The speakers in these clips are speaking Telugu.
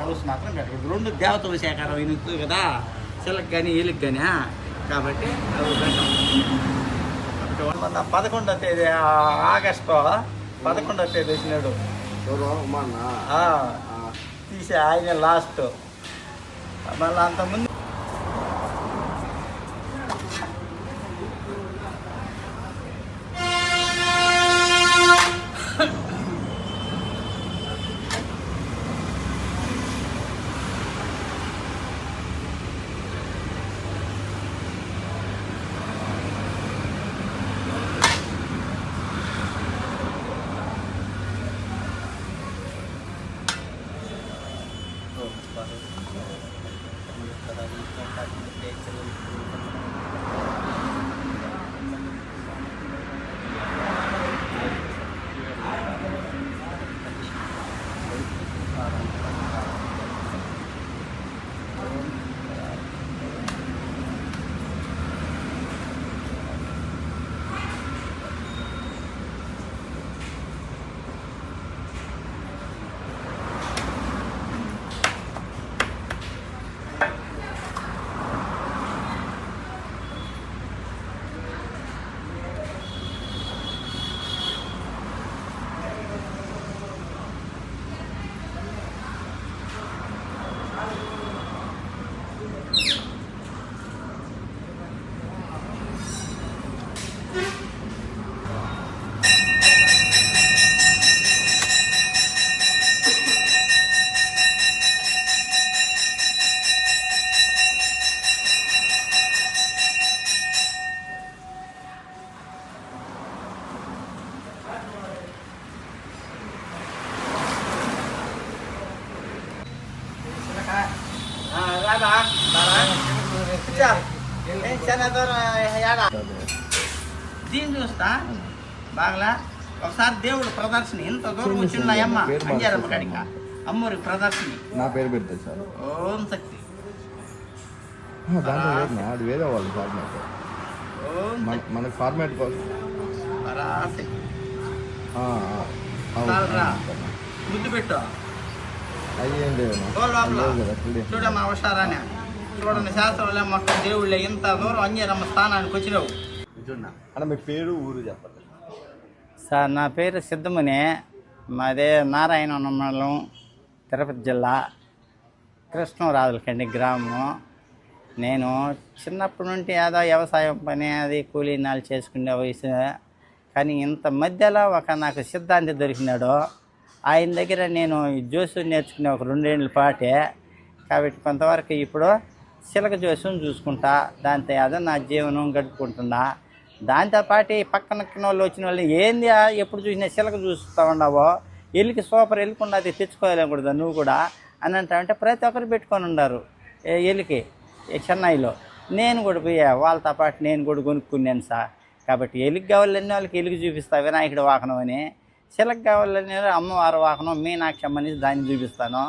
హౌస్ మాత్రం పెట్టకూడదు రెండు దేవతల సేకారం అయినది కదా? చిలక కానీ ఎలుగు కానీ కాబట్టి మొన్న పదకొండో తేదీ ఆగస్టు పదకొండో తేదీ వచ్చినాడు. తీసి ఆయన లాస్ట్. మళ్ళీ అంతకుముందు దీన్ని చూస్తా బాగలా ఒకసారి దేవుడు ప్రదర్శన ఇంత దూరం వచ్చిన అమ్మ అంజారమ్మ కాడిక అమ్మూరి ప్రదర్శన నా పేరు పెడతాయి సార్ ఓం శక్తి లేదు అది వేరే వాళ్ళు ఫార్మాట్ మన ఫార్మాట్ కోసం పరాశక్తి ఆ, ఆ, అవును, చాలురా. అవును. ముద్దు పెట్టు అయ్యేం చూడు. చూడమ్మా అవసరాన్ని చూడండి శాస్త్రంలో మొక్క దేవుళ్ళే ఇంత దూరం అంజారమ్మ స్థానానికి వచ్చినావు. అన్న మీ పేరు ఊరు చెప్పండి. సార్ నా పేరు సిద్ధముని. మాదే నారాయణవనం మండలం తిరుపతి జిల్లా కృష్ణరాజులకండి గ్రామం నేను చిన్నప్పటి నుండి ఏదో వ్యవసాయం పని అది కూలీనాలు చేసుకునే వయసు. కానీ ఇంత మధ్యలో ఒక నాకు సిద్ధాంతి దొరికినాడు. ఆయన దగ్గర నేను జోసు నేర్చుకునే ఒక రెండేళ్ళ పాటే. కాబట్టి కొంతవరకు ఇప్పుడు చిలక జోస్యం చూసుకుంటా దాంతో ఏదో నా జీవనం గడుపుకుంటున్నా. దాంతోపాటు పక్కన వాళ్ళు వచ్చిన వాళ్ళు ఏంది ఎప్పుడు చూసినా చిలక చూస్తూ ఉండవో ఎల్లికి సూపర్ ఎలుకుండా అది తెచ్చుకోలేకూడదు నువ్వు కూడా? అని అంటావంటే ప్రతి ఒక్కరు పెట్టుకొని ఉన్నారు ఏ ఎలికి చెన్నైలో. నేను కూడా పోయా వాళ్ళతో పాటు నేను కూడా కొనుక్కున్నాను సార్. కాబట్టి ఎలుగు కావాలని వాళ్ళకి ఎలుగు చూపిస్తా వినాయకుడి వాహనం అని. చిలక కావాలనే అమ్మవారి వాహనం మీనాక్షి అమ్మని దాన్ని చూపిస్తాను.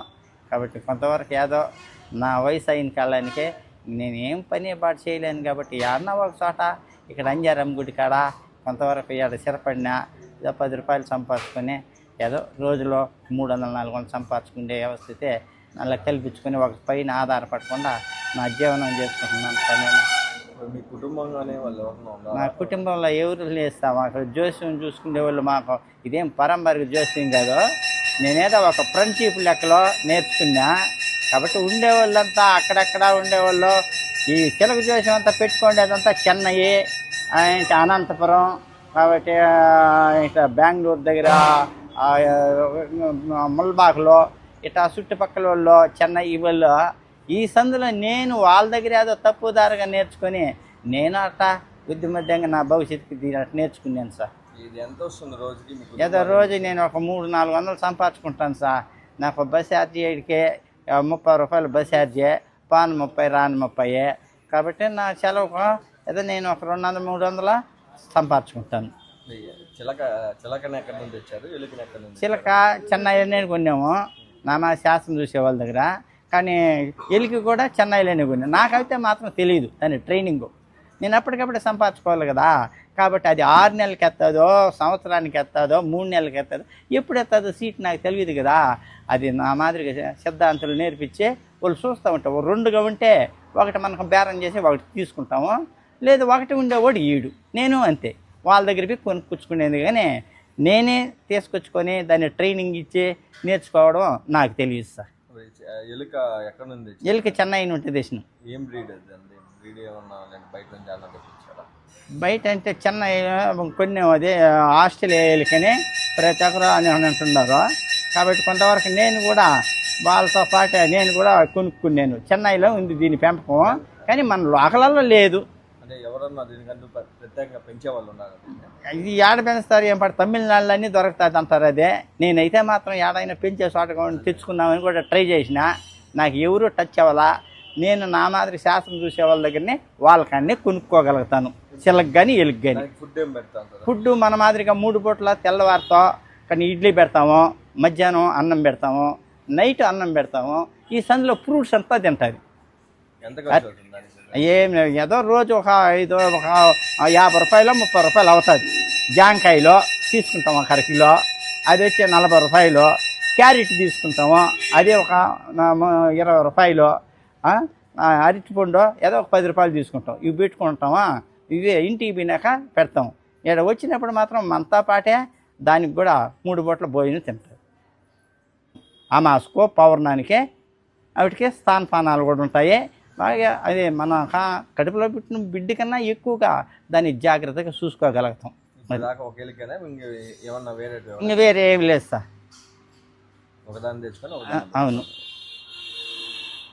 కాబట్టి కొంతవరకు ఏదో నా వయసు అయిన కాలానికే నేనేం పని పాటు చేయలేను కాబట్టి అన్న ఒక చోట ఇక్కడ అంజారమ్మ గుడి కాడ కొంతవరకు ఇక్కడ స్థిరపడినా ఏదో పది రూపాయలు సంపాదించుకొని ఏదో రోజులో మూడు వందల నాలుగు వందలు సంపాదించుకునే వ్యవస్థ అయితే అలా కల్పించుకొని ఒక పైన ఆధారపడకుండా నా జీవనం చేసుకుంటున్నాను పని మీ కుటుంబంగానే వాళ్ళు మా కుటుంబంలో ఎవరు లేస్తా మాకు జోస్యం చూసుకునే వాళ్ళు మాకు ఇదేం పరంపర జోస్యం కాదు. నేనేదో ఒక ఫ్రెండ్షిప్ లెక్కలో నేర్చుకున్నా. కాబట్టి ఉండేవాళ్ళంతా అక్కడక్కడ ఉండేవాళ్ళు. ఈ తెలుగు దేశం అంతా పెట్టుకోండి అదంతా చెన్నై ఇంకా అనంతపురం కాబట్టి ఆ, ఇట్లా బెంగళూరు దగ్గర ముల్బాగ్లో ఇట్లా చుట్టుపక్కల వాళ్ళు చెన్నై వాళ్ళు. ఈ సందులో నేను వాళ్ళ దగ్గర ఏదో తప్పుదారుగా నేర్చుకొని నేను అట్లా బుద్ధిమద్యంగా నా భవిష్యత్తుకి దీని అట్లా నేర్చుకున్నాను సార్. ఎంత వస్తుంది రోజుకి మీకు ఏదో రోజు నేను ఒక మూడు నాలుగు వందలు సంపాదించుకుంటాను సార్. నాకు బస్ ఛార్జీ ఏడికే ముప్పై రూపాయలు బస్ ఛార్జీ పాన్ ముప్పై రాని ముప్పై కాబట్టి నా సెలవుకు ఏదో నేను ఒక రెండు వందలు మూడు వందల సంపాదించుకుంటాను. చిలక చిలకని ఎక్కడి నుంచి తెచ్చారు? ఎలుకని ఎక్కడి నుంచి చిలక చెన్నైలోనే కొన్నాము. నానా శాస్త్రం చూసే వాళ్ళ దగ్గర. కానీ ఎలికి కూడా చెన్నైలోనే కొన్నాను. నాకైతే మాత్రం తెలియదు దాని ట్రైనింగ్. నేను అప్పటికప్పుడే సంపాదించుకోవాలి కదా. కాబట్టి అది ఆరు నెలలకి ఎత్తాదో సంవత్సరానికి ఎత్తాదో మూడు నెలలకి ఎత్తాదో ఎప్పుడు ఎత్తాదో సీట్ నాకు తెలియదు కదా. అది నా మాదిరిగా సిద్ధాంతులు నేర్పించే వాళ్ళు చూస్తూ ఉంటాం ఓ రెండుగా ఉంటే ఒకటి మనకు బేరం చేసి ఒకటి తీసుకుంటాము. లేదు ఒకటి ఉండేవాడు ఈడు. నేను అంతే. వాళ్ళ దగ్గరికి కొనుక్కొచ్చుకునేది కానీ నేనే తీసుకొచ్చుకొని దాన్ని ట్రైనింగ్ ఇచ్చి నేర్చుకోవడం నాకు తెలియదు సార్. ఎలుక ఎక్కడ తెచ్చారు? ఎలికి చెన్నై నుండి తెచ్చినాం. ఏం బ్రీడ్ అది బయట అంటే చెన్నై కొన్ని అదే ఆస్ట్రేలియా ఎలికని ప్రతి ఒక్కరు అని అంటున్నారు. కాబట్టి కొంతవరకు నేను కూడా వాళ్ళతో పాటు నేను కూడా కొనుక్కున్నాను. చెన్నైలో ఉంది దీని పెంపకం కానీ మన లోకలలో లేదు. ఇది ఏడ పెంచుతారు ఏం పడ తమిళనాడులో అన్నీ దొరుకుతుంది అంటారు అదే. నేనైతే మాత్రం ఏడైనా పెంచే చోట తెచ్చుకుందామని కూడా ట్రై చేసిన. నాకు ఎవరు టచ్ అవ్వాలా? నేను నా మాదిరి శాస్త్రం చూసే వాళ్ళ దగ్గరనే వాళ్ళకన్నీ కొనుక్కోగలుగుతాను. చిల్లకి కానీ ఎలుగు కానీ ఫుడ్ ఏం పెడతాం సార్? ఫుడ్ మన మాదిరిగా మూడు పూట్ల తెల్లవారితో కానీ ఇడ్లీ పెడతాము మధ్యాహ్నం అన్నం పెడతాము నైట్ అన్నం పెడతాము ఈ సందులో ఫ్రూట్స్ అంతా తింటుంది ఏం ఏదో రోజు ఒక ఐదు ఒక యాభై రూపాయలు ముప్పై రూపాయలు అవుతుంది. జాంకాయలో తీసుకుంటాము ఒక అర కిలో అది వచ్చి నలభై రూపాయలు. క్యారెట్ తీసుకుంటాము అది ఒక ఇరవై రూపాయలు. ఆ, ఆ, అరటిపండు ఏదో ఒక పది రూపాయలు తీసుకుంటాం. ఇవి పెట్టుకుంటామా? ఇవి ఇంటికి పోయినాక పెడతాం. ఇక్కడ వచ్చినప్పుడు మాత్రం మనతో పాటే దానికి కూడా మూడు పూట్ల భోజనం తింటారు. అమాస్కో పౌర్ణానికే వాటికి స్థానపానాలు కూడా ఉంటాయి. బాగా అదే మన కడుపులో పుట్టిన బిడ్డ కన్నా ఎక్కువగా దాన్ని జాగ్రత్తగా చూసుకోగలుగుతాం. ఇంక వేరే ఏమి లేదు సార్. ఆ, అవును.